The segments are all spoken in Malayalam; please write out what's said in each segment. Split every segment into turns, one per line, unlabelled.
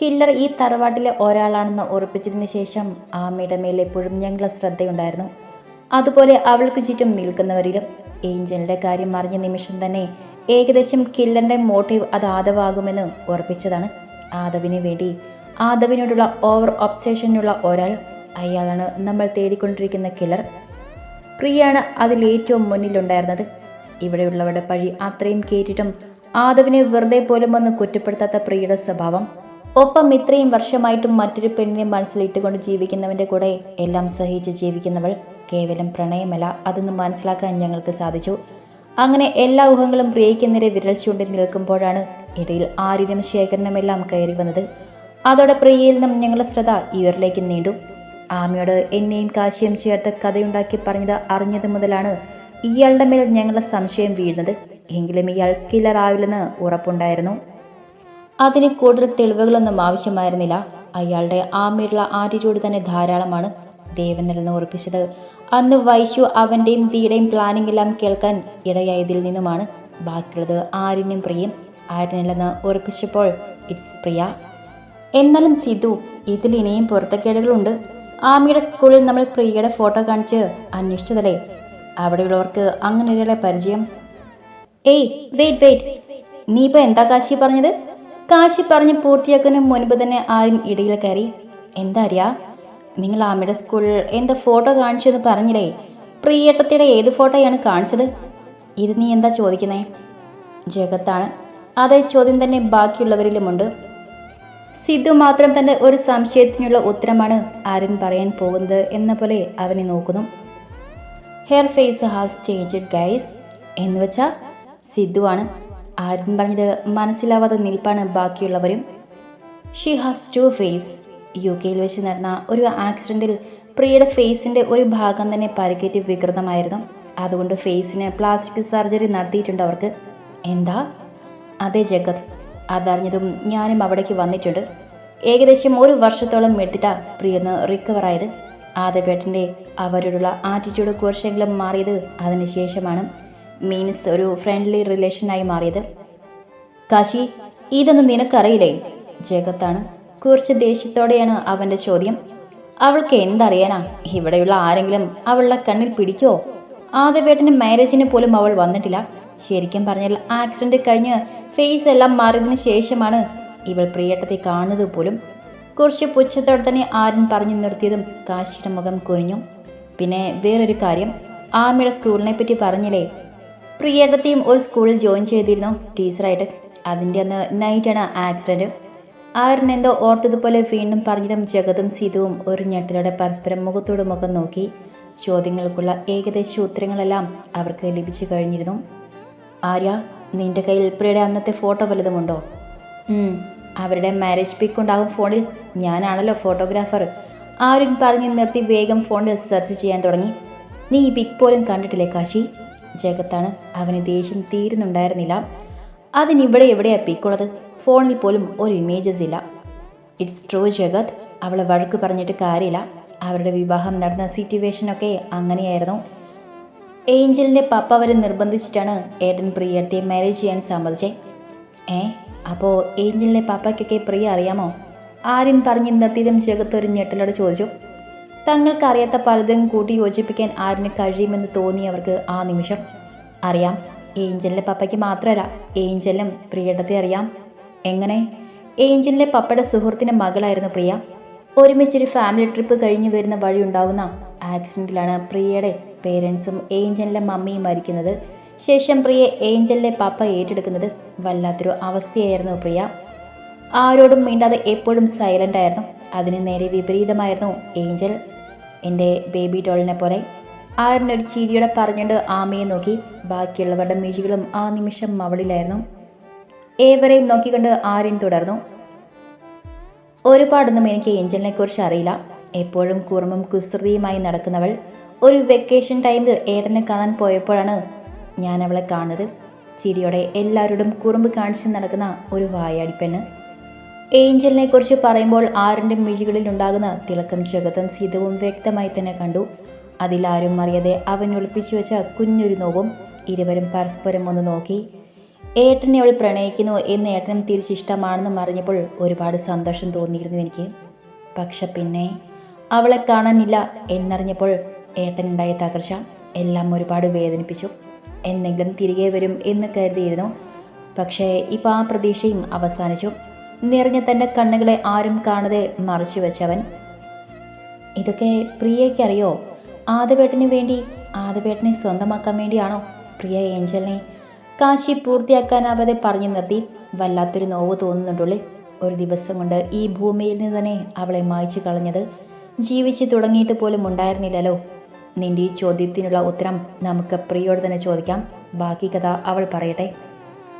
കില്ലർ ഈ തറവാട്ടിലെ ഒരാളാണെന്ന് ഉറപ്പിച്ചതിന് ശേഷം ആമയുടെ മേൽ എപ്പോഴും ഞങ്ങളെ ശ്രദ്ധയുണ്ടായിരുന്നു. അതുപോലെ അവൾക്ക് ചുറ്റും നിൽക്കുന്നവരിലും ഏഞ്ചലിന്റെ കാര്യം അറിഞ്ഞ നിമിഷം തന്നെ ഏകദേശം കില്ലറിന്റെ മോട്ടീവ് അത് ആദവാകുമെന്ന് ഉറപ്പിച്ചതാണ്. ആദവിന് വേണ്ടി ആദവിനോടുള്ള ഓവർ ഒബ്സേഷനുള്ള ഒരാൾ അയാളാണ് നമ്മൾ തേടിക്കൊണ്ടിരിക്കുന്ന കില്ലർ. പ്രിയാണ് അതിലേറ്റവും മുന്നിലുണ്ടായിരുന്നത്. ഇവിടെയുള്ളവരുടെ പഴി അത്രയും കേട്ടിട്ടും ആദവിനെ വെറുതെ പോലും ഒന്ന് കുറ്റപ്പെടുത്താത്ത പ്രിയയുടെ സ്വഭാവം. ഒപ്പം ഇത്രയും വർഷമായിട്ടും മറ്റൊരു പെണ്ണിനെ മനസ്സിലിട്ടുകൊണ്ട് ജീവിക്കുന്നവന്റെ കൂടെ എല്ലാം സഹിച്ച് ജീവിക്കുന്നവൾ കേവലം പ്രണയമല്ല. അതെന്ന് മനസ്സിലാക്കാൻ ഞങ്ങൾക്ക് സാധിച്ചു. അങ്ങനെ എല്ലാ ഊഹങ്ങളും പ്രിയയ്ക്ക് നേരെ വിരൽ ചൂണ്ടി നിൽക്കുമ്പോഴാണ് ഇടയിൽ ആര്യനും ശേഖരനുമെല്ലാം കയറി വന്നത്. അതോടെ പ്രിയയിൽ നിന്നും ഞങ്ങളുടെ ശ്രദ്ധ ഇവരിലേക്ക് നീണ്ടു. ആമയോട് എന്നെയും കാശിയും ചേർത്ത് കഥയുണ്ടാക്കി പറഞ്ഞത് അറിഞ്ഞത് മുതലാണ് ഇയാളുടെ മേൽ ഞങ്ങളുടെ സംശയം വീഴുന്നത്. എങ്കിലും ഇയാൾ കില്ലർ ആവില്ലെന്ന് ഉറപ്പുണ്ടായിരുന്നു. അതിന് കൂടുതൽ തെളിവുകളൊന്നും ആവശ്യമായിരുന്നില്ല. അയാളുടെ ആമയുള്ള ആറ്റിറ്റ്യൂഡ് തന്നെ ധാരാളമാണ് ദേവൻ നിലന്ന് ഉറപ്പിച്ചത്. അന്ന് വൈശു അവന്റെയും തീയുടെയും പ്ലാനിംഗ് എല്ലാം കേൾക്കാൻ ഇടയായതിൽ നിന്നുമാണ് ബാക്കിയുള്ളത് ആര്യനും പ്രിയം ആര്യനല്ലെന്ന് ഉറപ്പിച്ചപ്പോൾ ഇറ്റ്സ് പ്രിയ. എന്നാലും സിധു ഇതിൽ ഇനിയും പുറത്തക്കേടുകളുണ്ട് ആമിയുടെ സ്കൂളിൽ നമ്മൾ പ്രിയയുടെ ഫോട്ടോ കാണിച്ച് അന്വേഷിച്ചതല്ലേ? അവിടെയുള്ളവർക്ക് അങ്ങനെ ഒരാളെ പരിചയം. ഏയ് വെയിറ്റ് വെയിറ്റ് നീ ഇപ്പൊ എന്താ കാശി പറഞ്ഞത്? കാശി പറഞ്ഞ് പൂർത്തിയാക്കുന്ന മുൻപ് തന്നെ ആരും ഇടയിൽ കയറി എന്താ അറിയാ നിങ്ങൾ ആമയുടെ സ്കൂളിൽ എന്താ ഫോട്ടോ കാണിച്ചെന്ന് പറഞ്ഞില്ലേ? പ്രിയേട്ടത്തിയുടെ ഏത് ഫോട്ടോയാണ് കാണിച്ചത്? ഇത് നീ എന്താ ചോദിക്കുന്നേ? ജഗത്താണ്. അതേ ചോദ്യം തന്നെ ബാക്കിയുള്ളവരിലുമുണ്ട്. സിദ്ധു മാത്രം തന്റെ ഒരു സംശയത്തിനുള്ള ഉത്തരമാണ് ആര്യൻ പറയാൻ പോകുന്നത് എന്ന പോലെ അവനെ നോക്കുന്നു. Hair face has changed guys എന്ന് വെച്ചാൽ സിദ്ധുവാണ്. ആര്യൻ പറഞ്ഞത് മനസ്സിലാവാതെ നിൽപ്പാണ് ബാക്കിയുള്ളവരും. ഷീ ഹാസ് ടു ഫേസ് യു കെയിൽ വെച്ച് നടന്ന ഒരു ആക്സിഡന്റിൽ പ്രിയയുടെ ഫേസിന്റെ ഒരു ഭാഗം തന്നെ പരിക്കേറ്റ് വികൃതമായിരുന്നു. അതുകൊണ്ട് ഫേസിന് പ്ലാസ്റ്റിക് സർജറി നടത്തിയിട്ടുണ്ട് അവർക്ക്. എന്താ? അതേ ജഗത്. അതറിഞ്ഞതും ഞാനും അവിടേക്ക് വന്നിട്ടുണ്ട്. ഏകദേശം ഒരു വർഷത്തോളം എടുത്തിട്ടാ പ്രിയന്ന് റിക്കവറായത് ആദ്യപേട്ടന്റെ അവരോടുള്ള ആറ്റിറ്റ്യൂഡ് കുറച്ചെങ്കിലും മാറിയത് അതിനുശേഷമാണ് മീൻസ് ഒരു ഫ്രണ്ട്ലി റിലേഷനായി മാറിയത്. കാശി ഇതൊന്നും നിനക്കറിയില്ലേ? ജഗത്താണ്. കുറച്ച് ദേഷ്യത്തോടെയാണ് അവന്റെ ചോദ്യം. അവൾക്ക് എന്തറിയാനാ? ഇവിടെയുള്ള ആരെങ്കിലും അവളുടെ കണ്ണിൽ പിടിക്കോ ആദ്യവേട്ടന് മാരേജിന് പോലും അവൾ വന്നിട്ടില്ല. ശരിക്കും പറഞ്ഞാൽ ആക്സിഡന്റ് കഴിഞ്ഞ് ഫേസ് എല്ലാം മാറിയതിന് ശേഷമാണ് ഇവൾ പ്രിയട്ടത്തെ കാണുന്നത് പോലും. കുറച്ച് പുച്ഛത്തോടെ തന്നെ ആര്യൻ പറഞ്ഞു നിർത്തിയതും കാശിയുടെ മുഖം കുനിഞ്ഞു. പിന്നെ വേറൊരു കാര്യം ആമയുടെ സ്കൂളിനെ പറ്റി പറഞ്ഞില്ലേ? പ്രിയേട്ടത്തെയും ഒരു സ്കൂളിൽ ജോയിൻ ചെയ്തിരുന്നു. ടീച്ചറായിട്ട്. അതിന്റെ അന്ന് നൈറ്റാണ് ആക്സിഡന്റ് ആരും എന്തോ ഓർത്തതുപോലെ വീണ്ടും പറഞ്ഞതും ജഗതും സീതവും ഒരു ഞെട്ടലോടെ പരസ്പരം മുഖത്തോട് മുഖം നോക്കി. ചോദ്യങ്ങൾക്കുള്ള ഏകദേശ ഉത്തരങ്ങളെല്ലാം അവർക്ക് ലഭിച്ചു കഴിഞ്ഞിരുന്നു. ആര്യ നിന്റെ കയ്യിൽ പ്രിയയുടെ അന്നത്തെ ഫോട്ടോ വല്ലതുമുണ്ടോ? ഉം, അവരുടെ മാരേജ് പിക്ക് ഉണ്ടാകും ഫോണിൽ ഞാനാണല്ലോ ഫോട്ടോഗ്രാഫർ ആര്യൻ പറഞ്ഞു നിർത്തി വേഗം ഫോണിൽ സെർച്ച് ചെയ്യാൻ തുടങ്ങി. നീ ഈ പിക്ക് പോലും കണ്ടിട്ടില്ലേ കാശി? ജഗത്താണ് അവന് ദേഷ്യം തീരുന്നുണ്ടായിരുന്നില്ല. അതിനിവിടെ എവിടെയാ പിക്കുള്ളത്? ഫോണിൽ പോലും ഒരു ഇമേജസ് ഇല്ല. It's true Jagat. അവളെ വഴക്ക് പറഞ്ഞിട്ട് കാര്യമില്ല. അവരുടെ വിവാഹം നടന്ന സിറ്റുവേഷനൊക്കെ അങ്ങനെയായിരുന്നു. ഏഞ്ചലിന്റെ പപ്പ വരെ നിർബന്ധിച്ചിട്ടാണ് ഏട്ടൻ പ്രിയത്തെ മാരേജ് ചെയ്യാൻ സമ്മതിച്ചേ. ഏ? അപ്പോൾ ഏഞ്ചലിന്റെ പപ്പയ്ക്കൊക്കെ പ്രിയ അറിയാമോ? ആരും പറഞ്ഞ് നിർത്തിയതും ജഗത്ത് ഒരു ഞെട്ടലോട് ചോദിച്ചു. തങ്ങൾക്കറിയാത്ത പലതും കൂട്ടി യോജിപ്പിക്കാൻ ആരിന് കഴിയുമെന്ന് തോന്നി അവർക്ക് ആ നിമിഷം അറിയാം. ഏഞ്ചലിന്റെ പപ്പയ്ക്ക് മാത്രമല്ല ഏഞ്ചലിനും പ്രിയടത്തെ അറിയാം. എങ്ങനെ? ഏഞ്ചലിന്റെ പപ്പയുടെ സുഹൃത്തിന്റെ മകളായിരുന്നു പ്രിയ. ഒരുമിച്ചൊരു ഫാമിലി ട്രിപ്പ് കഴിഞ്ഞു വരുന്ന വഴി ഉണ്ടാവുന്ന ആക്സിഡന്റിലാണ് പ്രിയയുടെ പേരൻസും ഏഞ്ചലിന്റെ മമ്മിയും മരിക്കുന്നത്. ശേഷം പ്രിയ ഏഞ്ചലിന്റെ പപ്പ ഏറ്റെടുക്കുന്നത് വല്ലാത്തൊരു അവസ്ഥയായിരുന്നു പ്രിയ. ആരോടും മിണ്ടാതെ എപ്പോഴും സൈലന്റ് ആയിരുന്നു. അതിന് നേരെ വിപരീതമായിരുന്നു ഏഞ്ചൽ. എന്റെ ബേബി ഡോളിനെ പോലെ ആരിനൊരു ചിരിയോടെ പറഞ്ഞുകൊണ്ട് ആമയെ നോക്കി. ബാക്കിയുള്ളവരുടെ മിഴികളും ആ നിമിഷം അവളിലായിരുന്നു ഏവരെയും നോക്കിക്കൊണ്ട് ആര്യൻ തുടർന്നു. ഒരുപാടൊന്നും എനിക്ക് ഏഞ്ചലിനെ കുറിച്ച് അറിയില്ല. എപ്പോഴും കുറുമ്പും കുസൃതിയുമായി നടക്കുന്നവൾ ഒരു വെക്കേഷൻ ടൈമിൽ ഏട്ടനെ കാണാൻ പോയപ്പോഴാണ് ഞാൻ അവളെ കാണുന്നത്. ചിരിയോടെ എല്ലാവരോടും കുറുമ്പ് കാണിച്ച് നടക്കുന്ന ഒരു വായാടി പെണ്ണ് ഏഞ്ചലിനെ കുറിച്ച് പറയുമ്പോൾ ആറിന്റെ മിഴികളിൽ ഉണ്ടാകുന്ന തിളക്കം ജഗതം സീതവും വ്യക്തമായി തന്നെ കണ്ടു. അതിലാരും അറിയാതെ അവൻ ഒളിപ്പിച്ചു വെച്ച കുഞ്ഞൊരു നോവും ഇരുവരും പരസ്പരം ഒന്ന് നോക്കി. ഏട്ടനെ അവൾ പ്രണയിക്കുന്നു എന്ന് ഏട്ടനും തിരിച്ചിഷ്ടമാണെന്നും അറിഞ്ഞപ്പോൾ ഒരുപാട് സന്തോഷം തോന്നിയിരുന്നു എനിക്ക്. പക്ഷെ പിന്നെ അവളെ കാണാനില്ല എന്നറിഞ്ഞപ്പോൾ ഏട്ടനുണ്ടായ തകർച്ച എല്ലാം ഒരുപാട് വേദനിപ്പിച്ചു. എന്നെങ്കിലും തിരികെ വരും എന്ന് കരുതിയിരുന്നു. പക്ഷേ ഇപ്പോൾ ആ പ്രതീക്ഷയും അവസാനിച്ചു. നിറഞ്ഞ തന്റെ കണ്ണുകളെ ആരും കാണാതെ മറച്ചു വെച്ചവൻ. ഇതൊക്കെ പ്രിയയ്ക്കറിയോ? ആദവേട്ടന് വേണ്ടി ആദവേട്ടനെ സ്വന്തമാക്കാൻ വേണ്ടിയാണോ പ്രിയ ഏഞ്ചലിനെ? കാശി പൂർത്തിയാക്കാനാവാതെ പറഞ്ഞു നിർത്തി വല്ലാത്തൊരു നോവ് തോന്നുന്നുണ്ടുള്ളിൽ ഒരു ദിവസം കൊണ്ട് ഈ ഭൂമിയിൽ നിന്ന് തന്നെ അവളെ മായ്ച്ചു കളഞ്ഞത് ജീവിച്ച് തുടങ്ങിയിട്ട് പോലും ഉണ്ടായിരുന്നില്ലല്ലോ. നിന്റെ ഈ ചോദ്യത്തിനുള്ള ഉത്തരം നമുക്ക് പ്രിയോട് തന്നെ ചോദിക്കാം. ബാക്കി കഥ അവൾ പറയട്ടെ.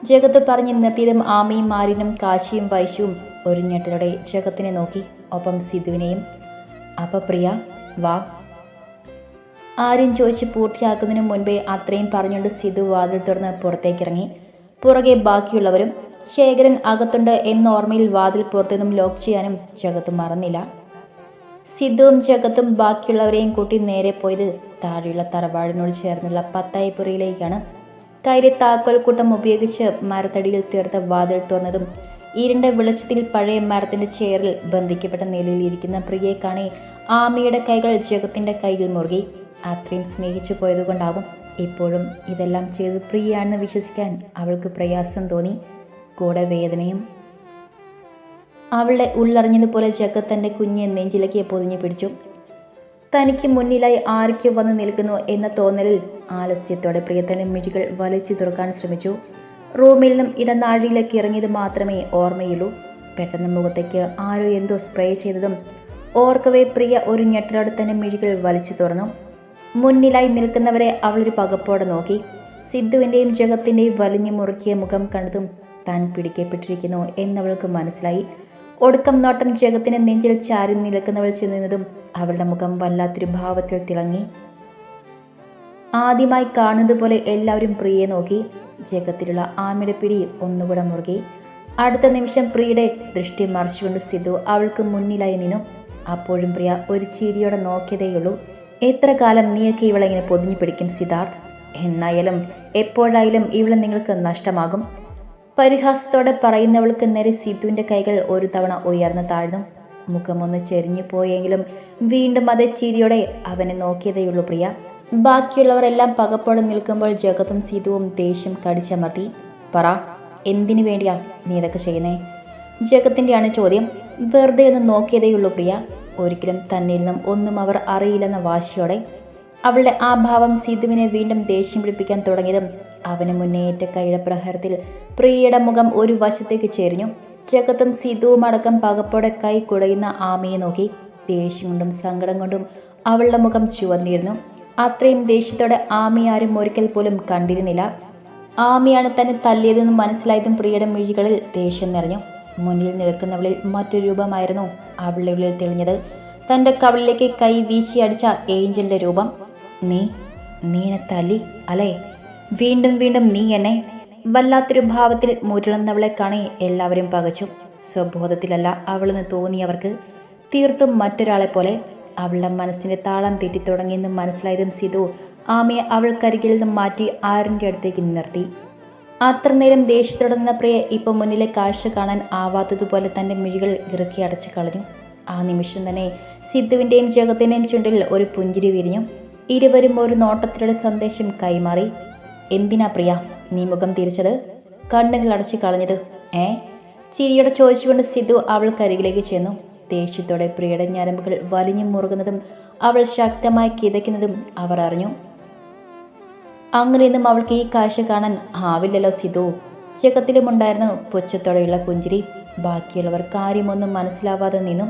ജഗത്ത് പറഞ്ഞു നിർത്തിയതും ആമയും മാരിനും കാശിയും വൈശുവും ഒരു ഞെട്ടലോടെ ജഗത്തിനെ നോക്കി. ഒപ്പം സിധുവിനെയും അപ്പ പ്രിയ വാ. ആരും ചോദിച്ച് പൂർത്തിയാക്കുന്നതിന് മുൻപേ അത്രയും പറഞ്ഞുകൊണ്ട് സിധു വാതിൽ തുറന്ന് പുറത്തേക്കിറങ്ങി. പുറകെ ബാക്കിയുള്ളവരും ശേഖരൻ അകത്തുണ്ട് എന്ന ഓർമ്മയിൽ വാതിൽ പുറത്തുനിന്നും ലോക്ക് ചെയ്യാനും ജഗത്ത് മറന്നില്ല. സിദ്ധുവും ജഗത്തും ബാക്കിയുള്ളവരെയും കൂട്ടി നേരെ പോയത് താഴെയുള്ള തറവാടിനോട് ചേർന്നുള്ള പത്തായിപ്പുറയിലേക്കാണ്. കയറി താക്കോൽക്കൂട്ടം ഉപയോഗിച്ച് മരത്തടിയിൽ തീർത്ത വാതിൽ തുറന്നതും ഇരുണ്ട വെളിച്ചത്തിൽ പഴയ മരത്തിന്റെ ചേറിൽ ബന്ധിക്കപ്പെട്ട നിലയിൽ ഇരിക്കുന്ന പ്രിയയെ കാണി ആമയുടെ കൈകൾ ജഗത്തിന്റെ കയ്യിൽ മുറുകി അത്രയും സ്നേഹിച്ചു പോയതുകൊണ്ടാവും ഇപ്പോഴും ഇതെല്ലാം ചെയ്ത് പ്രിയയാണെന്ന് വിശ്വസിക്കാൻ അവൾക്ക് പ്രയാസം തോന്നി. കൂടെ വേദനയും അവളുടെ ഉള്ളറിഞ്ഞതുപോലെ ജഗത്ത് തന്റെ കുഞ്ഞെ നെഞ്ചിലേക്ക് പൊതിഞ്ഞു പിടിച്ചു. തനിക്ക് മുന്നിലായി ആരൊക്കെ വന്ന് നിൽക്കുന്നു എന്ന തോന്നലിൽ ആലസ്യത്തോടെ പ്രിയത്തന്റെ മിഴികൾ വലിച്ചു തുറക്കാൻ ശ്രമിച്ചു. റൂമിൽ നിന്നും ഇടനാഴിയിലേക്ക് ഇറങ്ങിയത് മാത്രമേ ഓർമ്മയുള്ളൂ. പെട്ടെന്ന് മുഖത്തേക്ക് ആരോ എന്തോ സ്പ്രേ ചെയ്തതും ഓർക്കവേ പ്രിയ ഒരു ഞെട്ടലോടെ തന്നെ മിഴികൾ വലിച്ചു തുറന്നു. മുന്നിലായി നിൽക്കുന്നവരെ അവളൊരു പകപ്പോടെ നോക്കി. സിദ്ധുവിന്റെയും ജഗത്തിന്റെയും വലിഞ്ഞു മുറുക്കിയ മുഖം കണ്ടതും താൻ പിടിക്കപ്പെട്ടിരിക്കുന്നു എന്നവൾക്ക് മനസ്സിലായി. ഒടുക്കം നോട്ടം ജഗത്തിന് നെഞ്ചിൽ ചാരി നിൽക്കുന്നവൾ ചെന്നതും അവളുടെ മുഖം വല്ലാത്തൊരു ഭാവത്തിൽ തിളങ്ങി. ആദ്യമായി കാണുന്നത് പോലെ എല്ലാവരും പ്രിയെ നോക്കി. ജഗത്തിലുള്ള ആമയുടെ പിടി ഒന്നുകൂടെ മുറുകി. അടുത്ത നിമിഷം പ്രിയയുടെ ദൃഷ്ടി മറിച്ചുകൊണ്ട് സിധു അവൾക്ക് മുന്നിലായി നിന്നു. അപ്പോഴും പ്രിയ ഒരു ചിരിയോടെ നോക്കിയതേയുള്ളൂ. എത്ര കാലം നീയൊക്കെ ഇവളെ ഇങ്ങനെ പൊതിഞ്ഞു പിടിക്കും സിദ്ധാർത്ഥ്? എന്നായാലും എപ്പോഴായാലും ഇവളെ നിങ്ങൾക്ക് നഷ്ടമാകും. പരിഹാസത്തോടെ പറയുന്നവൾക്ക് നേരെ സിദ്ധുവിന്റെ കൈകൾ ഒരു തവണ ഉയർന്നു താഴ്ന്നു. മുഖമൊന്ന് ചെരിഞ്ഞു പോയെങ്കിലും വീണ്ടും അതേ ചിരിയോടെ അവനെ നോക്കിയതേയുള്ളൂ പ്രിയ. ബാക്കിയുള്ളവരെല്ലാം പകപ്പോടെ നിൽക്കുമ്പോൾ ജഗത്തും സീതുവും ദേഷ്യം കടിച്ചമർത്തി പറ എന്തിനു വേണ്ടിയാ നീ ഇതൊക്കെ ചെയ്യുന്നേ? ജഗത്തിന്റെയാണ് ചോദ്യം. വെറുതെ ഒന്ന് നോക്കിയതേയുള്ളൂ പ്രിയ. ഒരിക്കലും തന്നിൽ നിന്നും ഒന്നും അവർ അറിയില്ലെന്ന വാശിയോടെ അവളുടെ ആ ഭാവം സിധുവിനെ വീണ്ടും ദേഷ്യം പിടിപ്പിക്കാൻ തുടങ്ങിയതും അവന് മുന്നേറ്റ കൈയുടെ പ്രഹരത്തിൽ പ്രിയയുടെ മുഖം ഒരു വശത്തേക്ക് ചെരിഞ്ഞു. ജഗത്തും സിധുവും അടക്കം പകപ്പോടെ കൈ കുടയുന്ന ആമയെ നോക്കി ദേഷ്യം കൊണ്ടും സങ്കടം കൊണ്ടും അവളുടെ മുഖം ചുവന്നിരുന്നു. അത്രയും ദേഷ്യത്തോടെ ആമി ആരും ഒരിക്കൽ പോലും കണ്ടിരുന്നില്ല. ആമിയാണ് തന്നെ തല്ലിയതെന്ന് മനസ്സിലായതും പ്രിയയുടെ മിഴികളിൽ ദേഷ്യം നിറഞ്ഞു. മുന്നിൽ നിൽക്കുന്നവളിൽ മറ്റൊരു രൂപമായിരുന്നു അവളുടെ ഉള്ളിൽ തെളിഞ്ഞത്. തന്റെ കവളിലേക്ക് കൈ വീശി അടിച്ച ഏഞ്ചലിന്റെ രൂപം. നീ നീനെ തല്ലി അല്ലേ? വീണ്ടും വീണ്ടും നീ എന്നെ. വല്ലാത്തൊരു ഭാവത്തിൽ മുരളുന്നവളെ കാണി എല്ലാവരും പകച്ചു. സ്വബോധത്തിലല്ല അവളെന്ന് തോന്നിയവർക്ക് തീർത്തും മറ്റൊരാളെ പോലെ അവളുടെ മനസ്സിന്റെ താളം തെറ്റിത്തുടങ്ങിയെന്ന് മനസ്സിലായതും സിധു ആമയെ അവൾക്കരികിൽ നിന്നും മാറ്റി ആറിന്റെ അടുത്തേക്ക് നിർത്തി. അത്ര നേരം ദേഷ്യത്തുടങ്ങുന്ന പ്രിയ ഇപ്പം മുന്നിലെ കാഴ്ച കാണാൻ ആവാത്തതുപോലെ തന്റെ മിഴികൾ ഇറുക്കി അടച്ചു കളഞ്ഞു. ആ നിമിഷം തന്നെ സിദ്ധുവിന്റെയും ജഗത്തിന്റെയും ചുണ്ടിൽ ഒരു പുഞ്ചിരി വിരിഞ്ഞു. ഇരുവരും ഒരു നോട്ടത്തിലൂടെ സന്ദേശം കൈമാറി. എന്തിനാ പ്രിയ നീ മുഖം തിരിച്ചത്? കണ്ണുകൾ അടച്ചു കളഞ്ഞത് ഏ? ചിരിയോടെ ചോദിച്ചുകൊണ്ട് സിദ്ധു അവൾക്കരികിലേക്ക് ചെന്നു. ദേഷ്യത്തോടെ പ്രിയയുടെ ഞരമ്പുകൾ വലിഞ്ഞു മുറുകുന്നതും അവൾ ശക്തമായി കിതയ്ക്കുന്നതും അവർ അറിഞ്ഞു. അങ്ങനെയൊന്നും അവൾക്ക് ഈ കാഴ്ച കാണാൻ ആവില്ലല്ലോ സിധു. ചെക്കത്തിലുമുണ്ടായിരുന്നു പുച്ഛത്തോടെയുള്ള പുഞ്ചിരി. ബാക്കിയുള്ളവർ കാര്യമൊന്നും മനസ്സിലാവാതെ നിന്നു.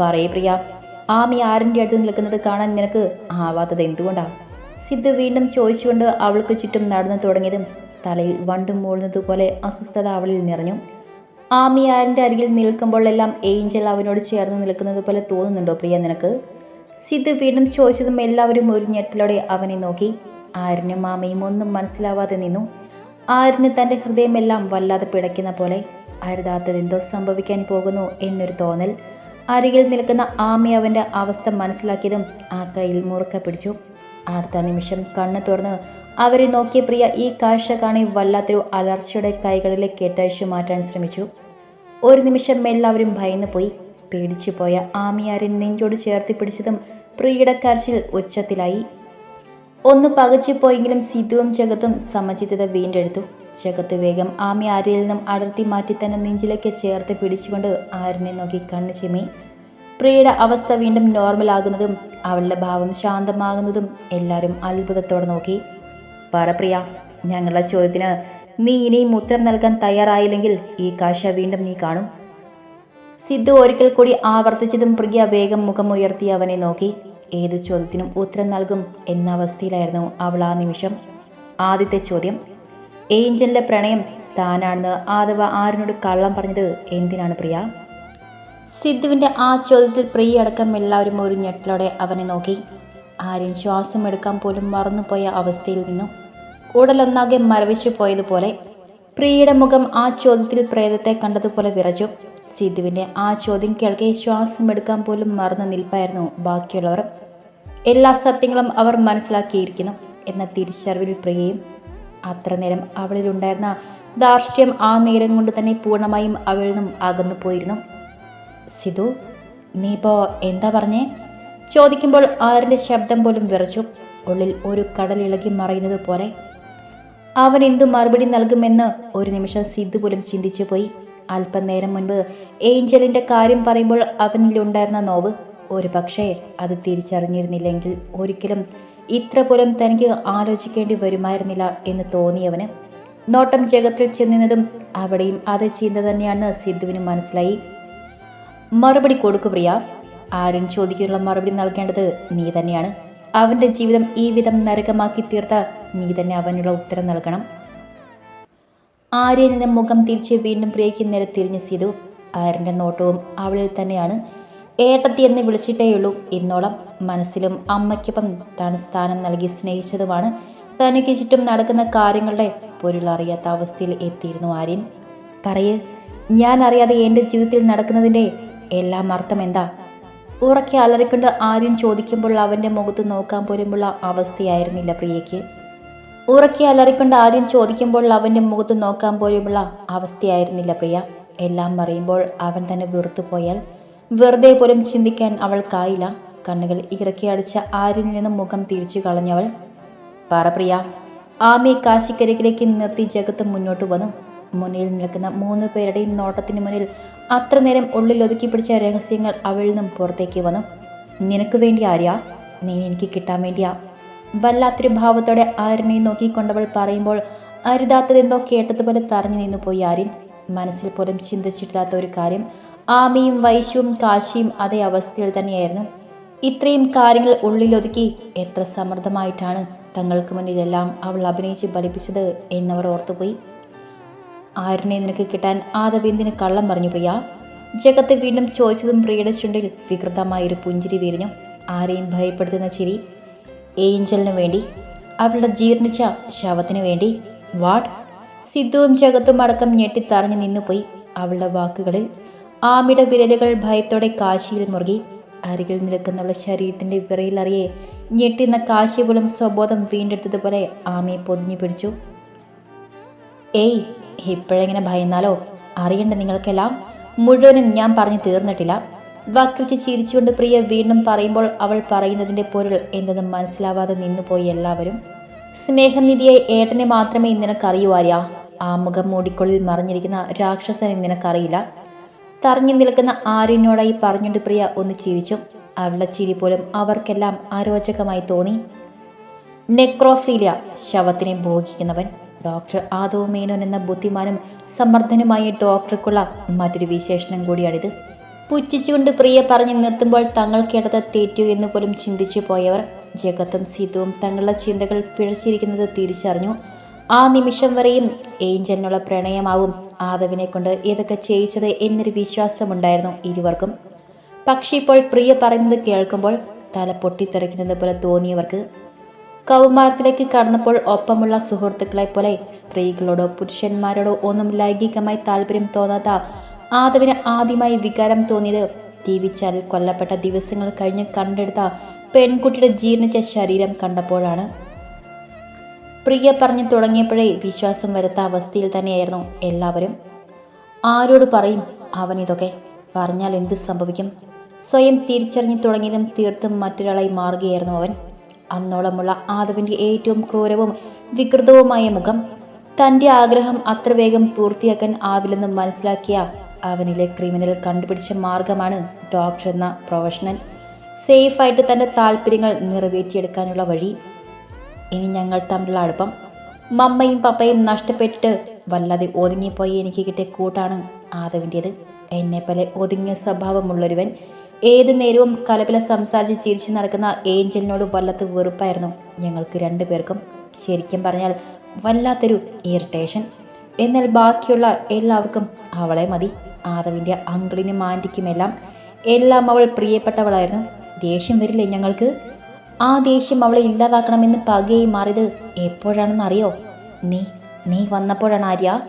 പറയേ പ്രിയ ആമി ആരിന്റെ അടുത്ത് നിൽക്കുന്നത് കാണാൻ നിനക്ക് ആവാത്തത് എന്തുകൊണ്ടാ? സിദ്ധു വീണ്ടും ചോദിച്ചുകൊണ്ട് അവൾക്ക് ചുറ്റും നടന്നു തുടങ്ങിയതും തലയിൽ വണ്ടും മൂളുന്നതുപോലെ അസ്വസ്ഥത അവളിൽ നിറഞ്ഞു. ആമി ആരിന്റെ അരികിൽ നിൽക്കുമ്പോഴെല്ലാം ഏഞ്ചൽ അവനോട് ചേർന്ന് നിൽക്കുന്നത് പോലെ തോന്നുന്നുണ്ടോ പ്രിയ നിനക്ക്? സിദ്ധു വീണ്ടും ചോദിച്ചതും എല്ലാവരും ഒരു ഞെട്ടലോടെ അവനെ നോക്കി. ആരിനും മാമയും ഒന്നും മനസ്സിലാവാതെ നിന്നു. ആരിന് തന്റെ ഹൃദയമെല്ലാം വല്ലാതെ പിടയ്ക്കുന്ന പോലെ അരുതാത്തതെന്തോ സംഭവിക്കാൻ പോകുന്നു എന്നൊരു തോന്നൽ. അരികിൽ നിൽക്കുന്ന ആമി അവന്റെ അവസ്ഥ മനസ്സിലാക്കിയതും ആ കയ്യിൽ മുറുക്ക പിടിച്ചു. അടുത്ത നിമിഷം കണ്ണ് തുറന്ന് അവരെ നോക്കിയ പ്രിയ ഈ കാഴ്ച കാണി വല്ലാത്തൊരു അലർച്ചയുടെ കൈകളിലെ കെട്ടഴിച്ചു മാറ്റാൻ ശ്രമിച്ചു. ഒരു നിമിഷം എല്ലാവരും ഭയന്നു പോയി. പേടിച്ചു പോയ ആമിയാരൻ നെഞ്ചോട് ചേർത്തി പിടിച്ചതും പ്രിയയുടെ കരച്ചിൽ ഉച്ചത്തിലായി. ഒന്ന് പകച്ചുപോയെങ്കിലും സിധുവും ജഗത്തും സമചിത്തത വീണ്ടെടുത്തു. ജഗത്ത് വേഗം ആമി നിന്നും അടർത്തി മാറ്റി തന്നെ നെഞ്ചിലേക്ക് ചേർത്ത് പിടിച്ചുകൊണ്ട് ആരിനെ നോക്കി കണ്ണു ചിമ്മി. പ്രിയയുടെ അവസ്ഥ വീണ്ടും നോർമൽ ആകുന്നതും അവളുടെ ഭാവം ശാന്തമാകുന്നതും എല്ലാവരും അത്ഭുതത്തോടെ നോക്കി. പറ പ്രിയ ഞങ്ങളുടെ ചോദ്യത്തിന് നീ ഇനിയും ഉത്തരം നൽകാൻ തയ്യാറായില്ലെങ്കിൽ ഈ കാഴ്ച വീണ്ടും നീ കാണും. സിദ്ധു ഒരിക്കൽ കൂടി ആവർത്തിച്ചതും പ്രിയ വേഗം മുഖമുയർത്തി അവനെ നോക്കി. ഏത് ചോദ്യത്തിനും ഉത്തരം നൽകും എന്ന അവസ്ഥയിലായിരുന്നു അവൾ ആ നിമിഷം. ആദ്യത്തെ ചോദ്യം ഏഞ്ചലിന്റെ പ്രണയം താനാണെന്ന് ആദവ ആരിനോട് കള്ളം പറഞ്ഞത് എന്തിനാണ് പ്രിയ? സിദ്ധുവിന്റെ ആ ചോദ്യത്തിൽ പ്രിയ അടക്കം എല്ലാവരും ഒരു ഞെട്ടലോടെ അവനെ നോക്കി. ആരും ശ്വാസം എടുക്കാൻ പോലും മറന്നുപോയ അവസ്ഥയിൽ നിന്നു ഉടലൊന്നാകെ മരവിച്ചു പോയതുപോലെ പ്രിയയുടെ മുഖം ആ ചോദ്യത്തിൽ പ്രേതത്തെ കണ്ടതുപോലെ വിറച്ചു. സിദ്ധുവിന്റെ ആ ചോദ്യം കേൾക്കെ ശ്വാസം എടുക്കാൻ പോലും മറന്നു നിൽപ്പായിരുന്നു ബാക്കിയുള്ളവർ. എല്ലാ സത്യങ്ങളും അവർ മനസ്സിലാക്കിയിരിക്കുന്നു എന്ന തിരിച്ചറിവിൽ പ്രിയയും അത്ര നേരം അവളിലുണ്ടായിരുന്ന ദാർഷ്ട്യം ആ നേരം കൊണ്ട് തന്നെ പൂർണമായും അവളിൽ നിന്നും അകന്നു പോയിരുന്നു സിധു നീ ഇപ്പോൾ എന്താ പറഞ്ഞേ? ചോദിക്കുമ്പോൾ ആരുടെ ശബ്ദം പോലും വിറച്ചു. ഉള്ളിൽ ഒരു കടൽ ഇളകി മറയുന്നത് പോലെ. അവൻ എന്തു മറുപടി നൽകുമെന്ന് ഒരു നിമിഷം സിദ്ധു പോലും ചിന്തിച്ചു പോയി. അല്പനേരം മുൻപ് ഏഞ്ചലിന്റെ കാര്യം പറയുമ്പോൾ അവനിലുണ്ടായിരുന്ന നോവ്. ഒരു പക്ഷേ അത് തിരിച്ചറിഞ്ഞിരുന്നില്ലെങ്കിൽ ഒരിക്കലും ഇത്ര പോലും തനിക്ക് ആലോചിക്കേണ്ടി വരുമായിരുന്നില്ല എന്ന് തോന്നിയവന്. നോട്ടം ജഗത്തിൽ ചെന്നിരുന്നതും അവിടെയും അത് ചിന്ത തന്നെയാണെന്ന് സിദ്ധുവിന് മനസ്സിലായി. മറുപടി കൊടുക്കു പ്രിയ. ആരും ചോദിക്കാനുള്ള മറുപടി നൽകേണ്ടത് നീ തന്നെയാണ്. അവന്റെ ജീവിതം ഈ വിധം നരകമാക്കി തീർത്ത നീ തന്നെ അവനുള്ള ഉത്തരം നൽകണം. ആര്യനിൽ മുഖം തിരിച്ച് വീണ്ടും പ്രിയയ്ക്ക് നേരെ തിരിഞ്ഞ് സീതു ആര്യന്റെ നോട്ടവും അവളിൽ തന്നെയാണ്. ഏട്ടത്തി എന്ന് വിളിച്ചിട്ടേയുള്ളൂ ഇന്നോളം. മനസ്സിലും അമ്മയ്ക്കൊപ്പം താൻ സ്ഥാനം നൽകി സ്നേഹിച്ചതുമാണ്. തനിക്ക് ചുറ്റും നടക്കുന്ന കാര്യങ്ങളുടെ പൊരുളറിയാത്ത അവസ്ഥയിൽ എത്തിയിരുന്നു ആര്യൻ. പറയ് ഞാൻ അറിയാതെ എന്റെ ജീവിതത്തിൽ നടക്കുന്നതിന്റെ എല്ലാം അർത്ഥം എന്താ ഉറക്കെ അലറിക്കൊണ്ട് ആര്യൻ ചോദിക്കുമ്പോൾ അവന്റെ മുഖത്ത് നോക്കാൻ പോലുമുള്ള അവസ്ഥയായിരുന്നില്ല പ്രിയയ്ക്ക്. ഉറക്കെ അലറിക്കൊണ്ട് ആര്യൻ ചോദിക്കുമ്പോൾ അവന്റെ മുഖത്ത് നോക്കാൻ പോലുമുള്ള അവസ്ഥയായിരുന്നില്ല പ്രിയ. എല്ലാം അറിയുമ്പോൾ അവൻ തന്നെ വെറുത്തു പോയാൽ വെറുതെ പോലും ചിന്തിക്കാൻ അവൾക്കായില്ല. കണ്ണുകൾ ഇറക്കി അടിച്ച ആര്യനിൽ നിന്ന് മുഖം തിരിച്ചു കളഞ്ഞവൾ പറ പ്രിയ ആമയെ കാശിക്കരികിലേക്ക് നിർത്തി ജഗത്ത് മുന്നോട്ട് വന്നു. മുന്നിൽ നിൽക്കുന്ന മൂന്ന് പേരുടെയും നോട്ടത്തിന് മുന്നിൽ അത്ര നേരം ഉള്ളിൽ ഒതുക്കി പിടിച്ച രഹസ്യങ്ങൾ അവളിൽ നിന്നും പുറത്തേക്ക് വന്നു. നിനക്ക് വേണ്ടി ആര്യ? നീ എനിക്ക് കിട്ടാൻ വേണ്ടിയാ? വല്ലാത്തൊരു ഭാവത്തോടെ ആര്യനെ നോക്കിക്കൊണ്ടവൾ പറയുമ്പോൾ അരുതാത്തതെന്തോ കേട്ടതുപോലെ തറഞ്ഞു നിന്നു പോയി ആര്യൻ. മനസ്സിൽ പോലും ചിന്തിച്ചിട്ടില്ലാത്ത ഒരു കാര്യം. ആമയും വൈശ്യവും കാശിയും അതേ അവസ്ഥയിൽ തന്നെയായിരുന്നു. ഇത്രയും കാര്യങ്ങൾ ഉള്ളിലൊതുക്കി എത്ര സമൃദ്ധമായിട്ടാണ് തങ്ങൾക്ക് മുന്നിലെല്ലാം അവൾ അഭിനയിച്ച് ഫലിപ്പിച്ചത് എന്നവർ ഓർത്തുപോയി. ആരിനെ നിനക്ക് കിട്ടാൻ ആദവെന്തിന് കള്ളം പറഞ്ഞു പ്രിയ? ജഗത്ത് വീണ്ടും ചോദിച്ചതും പ്രിയയുടെ ചുണ്ടിൽ വികൃതമായൊരു പുഞ്ചിരി വിരിഞ്ഞു. ആരെയും ഭയപ്പെടുത്തുന്ന ചിരി. ഏഞ്ചലിന് വേണ്ടി. അവളുടെ ജീർണിച്ച ശവത്തിന് വേണ്ടി. വാട്ട്? സിദ്ധുവും ജഗത്തും അടക്കം ഞെട്ടിത്തറഞ്ഞു നിന്നുപോയി. അവളുടെ വാക്കുകളിൽ ആമിയുടെ വിരലുകൾ ഭയത്തോടെ കാശിയിൽ മുറുകി. അരികിൽ നിൽക്കുന്നവളുടെ ശരീരത്തിന്റെ വിറയിലറിയെ ഞെട്ടിന്ന കാശി പോലും സ്വബോധം വീണ്ടെടുത്തതുപോലെ ആമയെ പൊതിഞ്ഞു പിടിച്ചു. ഏയ് ഇപ്പോഴെങ്ങനെ ഭയന്നാലോ? അറിയണ്ട നിങ്ങൾക്കെല്ലാം. മുഴുവനും ഞാൻ പറഞ്ഞു തീർന്നിട്ടില്ല. വക്രിച്ച് ചിരിച്ചുകൊണ്ട് പ്രിയ വീണ്ടും പറയുമ്പോൾ അവൾ പറയുന്നതിന്റെ പൊരുൾ എന്തെന്ന് മനസ്സിലാവാതെ നിന്നുപോയി എല്ലാവരും. സ്നേഹനിധിയായി ഏട്ടനെ മാത്രമേ നിനക്കറിയൂ ആര്യ. ആ മുഖം മൂടിക്കൊള്ളിൽ മറിഞ്ഞിരിക്കുന്ന രാക്ഷസനെ നിനക്കറിയില്ല. തറഞ്ഞു നിൽക്കുന്ന ആര്യനോടായി പറഞ്ഞുകൊണ്ട് പ്രിയ ഒന്ന് ചിരിച്ചു. അവളുടെ ചിരി പോലും അവർക്കെല്ലാം അരോചകമായി തോന്നി. നെക്രോഫീലിയ ശവത്തിനെ ഭോഗിക്കുന്നവൻ. ഡോക്ടർ ആദോ മേനോൻ എന്ന ബുദ്ധിമാനും സമ്മർദ്ദനുമായ ഡോക്ടർക്കുള്ള മറ്റൊരു വിശേഷണം കൂടിയാണിത്. പുച്ഛിച്ചുകൊണ്ട് പ്രിയ പറഞ്ഞു നിർത്തുമ്പോൾ തങ്ങൾ കേട്ടത് തെറ്റു എന്ന് പോലും ചിന്തിച്ചു പോയവർ ജഗത്തും സീതുവും തങ്ങളുടെ ചിന്തകൾ പിഴച്ചിരിക്കുന്നത് തിരിച്ചറിഞ്ഞു. ആ നിമിഷം വരെയും ഏഞ്ചലിനുള്ള പ്രണയമാവും ആദവിനെ കൊണ്ട് ഇതൊക്കെ ചെയ്യിച്ചത് എന്നൊരു വിശ്വാസമുണ്ടായിരുന്നു ഇരുവർക്കും. പക്ഷേ ഇപ്പോൾ പ്രിയ പറയുന്നത് കേൾക്കുമ്പോൾ തല പൊട്ടിത്തെറിക്കുന്നത് പോലെ തോന്നിയവർക്ക് കൗമാരത്തിലേക്ക് കടന്നപ്പോൾ ഒപ്പമുള്ള സുഹൃത്തുക്കളെ പോലെ സ്ത്രീകളോടോ പുരുഷന്മാരോടോ ഒന്നും ലൈംഗികമായി താല്പര്യം തോന്നാത്ത ആദവിന് ആദ്യമായി വികാരം തോന്നിയത് ടി വി ചാനൽ കൊല്ലപ്പെട്ട ദിവസങ്ങൾ കഴിഞ്ഞ് കണ്ടെടുത്ത പെൺകുട്ടിയുടെ ജീർണിച്ച ശരീരം കണ്ടപ്പോഴാണ്. പ്രിയ പറഞ്ഞു തുടങ്ങിയപ്പോഴേ വിശ്വാസം വരുത്ത അവസ്ഥയിൽ തന്നെയായിരുന്നു എല്ലാവരും. ആരോട് പറയും അവൻ ഇതൊക്കെ? പറഞ്ഞാൽ എന്ത് സംഭവിക്കും? സ്വയം തിരിച്ചറിഞ്ഞു തുടങ്ങിയതും തീർത്തും മറ്റൊരാളായി മാറുകയായിരുന്നു അവൻ. അന്നോളമുള്ള ആദവിന്റെ ഏറ്റവും ക്രൂരവും വികൃതവുമായ മുഖം തന്റെ ആഗ്രഹം അത്ര വേഗം പൂർത്തിയാക്കാൻ ആവില്ലെന്ന് മനസ്സിലാക്കിയ അവനിലെ ക്രിമിനൽ കണ്ടുപിടിച്ച മാർഗമാണ് ഡോക്ടർ എന്ന പ്രൊഫഷണൽ. സേഫായിട്ട് തന്റെ താല്പര്യങ്ങൾ നിറവേറ്റിയെടുക്കാനുള്ള വഴി. ഇനി ഞങ്ങൾ തമ്മിലുള്ള അടുപ്പം. മമ്മയും പപ്പയും നഷ്ടപ്പെട്ടിട്ട് വല്ലാതെ ഒതുങ്ങിപ്പോയി എനിക്ക് കിട്ടിയ കൂട്ടാണ് ആദവിന്റേത് എന്നെപ്പോലെ ഒതുങ്ങിയ സ്വഭാവമുള്ളൊരുവൻ ഏത് നേരവും കലപില സംസാരിച്ച് ചിരിച്ചു നടക്കുന്ന ഏഞ്ചലിനോട് വല്ലാത്ത വെറുപ്പായിരുന്നു. ഞങ്ങൾക്ക് രണ്ടുപേർക്കും ശരിക്കും പറഞ്ഞാൽ വല്ലാത്തൊരു ഇറിറ്റേഷൻ എന്നാൽ ബാക്കിയുള്ള എല്ലാവർക്കും അവളെ മതി. ആദവിന്റെ അങ്കിളിനും ആന്റിക്കുമെല്ലാം എല്ലാം അവൾ പ്രിയപ്പെട്ടവളായിരുന്നു. ദേഷ്യം വരില്ലേ ഞങ്ങൾക്ക്? ആ ദേഷ്യം അവളെ ഇല്ലാതാക്കണമെന്ന് പകയായി മാറിയത് എപ്പോഴാണെന്ന് അറിയോ? നീ നീ വന്നപ്പോഴാണ് ആര്യ?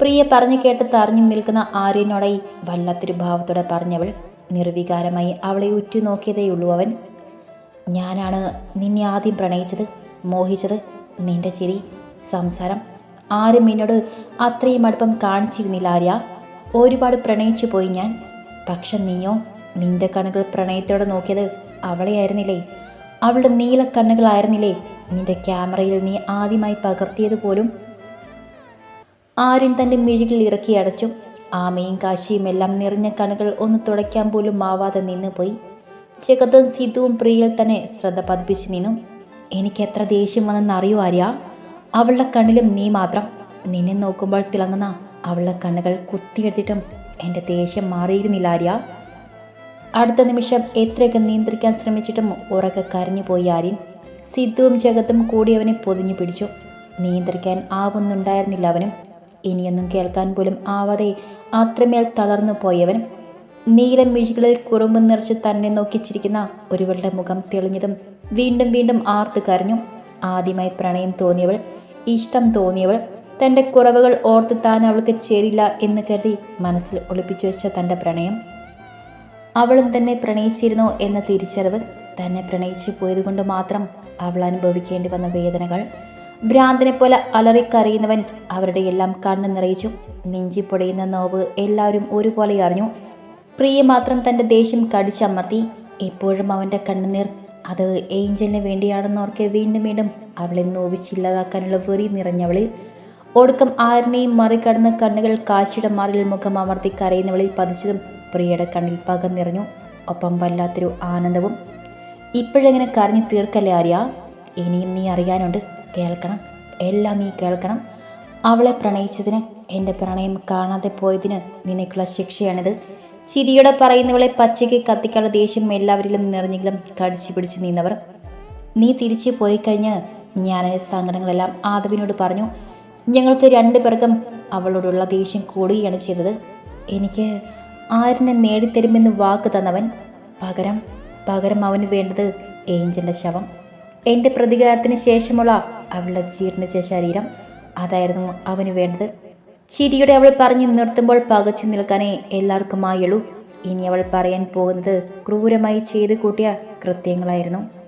പ്രിയ പറഞ്ഞു കേട്ട് തറഞ്ഞു നിൽക്കുന്ന ആര്യനോടായി വല്ലാത്തൊരു ഭാവത്തോടെ പറഞ്ഞവൾ നിർവികാരമായി അവളെ ഉറ്റുനോക്കിയതേയുള്ളൂ അവൻ. ഞാനാണ് നിന്നെ ആദ്യം പ്രണയിച്ചത് മോഹിച്ചത് നിന്റെ ചിരി സംസാരം. ആരും എന്നോട് അത്രയും അടുപ്പം കാണിച്ചിരുന്നില്ല ആര്യ. ഒരുപാട് പ്രണയിച്ചു പോയി ഞാൻ. പക്ഷെ നീയോ നിന്റെ കണ്ണുകൾ പ്രണയത്തോടെ നോക്കിയത് അവളെയായിരുന്നില്ലേ? അവളുടെ നീല കണ്ണുകളായിരുന്നില്ലേ? നിന്റെ ക്യാമറയിൽ നീ ആദ്യമായി പകർത്തിയത് പോലും ആര്യൻ തന്റെ മിഴികൾ ഇറക്കി അടച്ചു. ആമയും കാശിയും എല്ലാം നിറഞ്ഞ കണുകൾ ഒന്ന് തുടയ്ക്കാൻ പോലും ആവാതെ നിന്നുപോയി. ജഗതും സിദ്ധുവും പ്രിയയിൽ തന്നെ ശ്രദ്ധ പതിപ്പിച്ചു നിന്നു. എനിക്ക് എത്ര ദേഷ്യം വന്നെന്ന് അറിയോ ആര്യ? അവളുടെ കണ്ണിലും നീ മാത്രം. നിന്നെ നോക്കുമ്പോൾ തിളങ്ങുന്ന അവളുടെ കണ്ണുകൾ കുത്തിയെടുത്തിട്ടും എന്റെ ദേഷ്യം മാറിയിരുന്നില്ല ആര്യ. അടുത്ത നിമിഷം എത്രയൊക്കെ നിയന്ത്രിക്കാൻ ശ്രമിച്ചിട്ടും ഉറക്കെ കരഞ്ഞു പോയി ആര്യൻ. സിദ്ധുവും ജഗത്തും കൂടി അവനെ പൊതിഞ്ഞു പിടിച്ചു. നിയന്ത്രിക്കാൻ ആവുന്നുണ്ടായിരുന്നില്ല അവനും. ഇനിയൊന്നും കേൾക്കാൻ പോലും ആവാതെ അത്രമേൽ തളർന്നു പോയവൻ നീലം മിഴികളിൽ കുറുമ്പ് നിറച്ച് തന്നെ നോക്കിച്ചിരിക്കുന്ന ഒരുവളുടെ മുഖം തെളിഞ്ഞതും വീണ്ടും വീണ്ടും ആർത്തു കരഞ്ഞു. ആദ്യമായി പ്രണയം തോന്നിയവൾ ഇഷ്ടം തോന്നിയവൾ തന്റെ കുറവുകൾ ഓർത്ത് താൻ അവൾക്ക് ചേരില്ല എന്ന് കരുതി മനസ്സിൽ ഒളിപ്പിച്ചു വെച്ച തന്റെ പ്രണയം. അവളും തന്നെ പ്രണയിച്ചിരുന്നു എന്ന തിരിച്ചറിവ് തന്നെ പ്രണയിച്ചു പോയതുകൊണ്ട് മാത്രം അവൾ അനുഭവിക്കേണ്ടി വന്ന വേദനകൾ ഭ്രാന്തനെ പോലെ അലറിക്കറിയുന്നവൻ അവരുടെ എല്ലാം കണ്ണു നിറയിച്ചു. നെഞ്ചി പൊടിയുന്ന നോവ് എല്ലാവരും ഒരുപോലെ അറിഞ്ഞു. പ്രിയ മാത്രം തന്റെ ദേഷ്യം കടിച്ചമർത്തി. എപ്പോഴും അവന്റെ കണ്ണുനീർ അത് ഏഞ്ചലിന് വേണ്ടിയാണെന്നോർക്കെ വീണ്ടും വീണ്ടും അവളെ നോവിച്ചില്ലാതാക്കാനുള്ള വെറി നിറഞ്ഞവളിൽ. ഒടുക്കം ആരിനെയും മറികടന്ന് കണ്ണുകൾ കാശിയുടെ മാറിൽ മുഖം അമർത്തി കരയുന്നവളിൽ പതിച്ചതും പ്രിയയുടെ കണ്ണിൽ പക നിറഞ്ഞു. ഒപ്പം വല്ലാത്തൊരു ആനന്ദവും. ഇപ്പോഴെങ്ങനെ കരഞ്ഞു തീർക്കല്ലേ ആര്യ? ഇനിയും നീ അറിയാനുണ്ട്. കേൾക്കണം. എല്ലാം നീ കേൾക്കണം. അവളെ പ്രണയിച്ചതിന് എന്റെ പ്രണയം കാണാതെ പോയതിന് നിനക്കുള്ള ശിക്ഷയാണിത്. ചിരിയോടെ പറയുന്നവളെ പച്ചയ്ക്ക് കത്തിക്കാനുള്ള ദേഷ്യം എല്ലാവരിലും നിറഞ്ഞെങ്കിലും കടിച്ചു പിടിച്ച് നിന്നവർ. നീ തിരിച്ചു പോയി കഴിഞ്ഞ് ഞാൻ എന്റെ സങ്കടങ്ങളെല്ലാം ആദവിനോട് പറഞ്ഞു. ഞങ്ങൾക്ക് രണ്ടു പേർക്കും അവളോടുള്ള ദേഷ്യം കൂടുകയാണ് ചെയ്തത്. എനിക്ക് ആരിനെ നേടിത്തരുമെന്ന് വാക്ക് തന്നവൻ പകരം പകരം അവന് വേണ്ടത് ഏഞ്ചലിന്റെ ശവം. എന്റെ പ്രതികാരത്തിന് ശേഷമുള്ള അവളുടെ ജീർണിച്ച ശരീരം. അതായിരുന്നു അവന് വേണ്ടത്. ചിരിയുടെ അവൾ പറഞ്ഞു നിർത്തുമ്പോൾ പകച്ചു നിൽക്കാനേ എല്ലാവർക്കും ആയുള്ളൂ ഇനി അവൾ പറയാൻ പോകുന്നത് ക്രൂരമായി ചെയ്തു കൂട്ടിയ കൃത്യങ്ങളായിരുന്നു.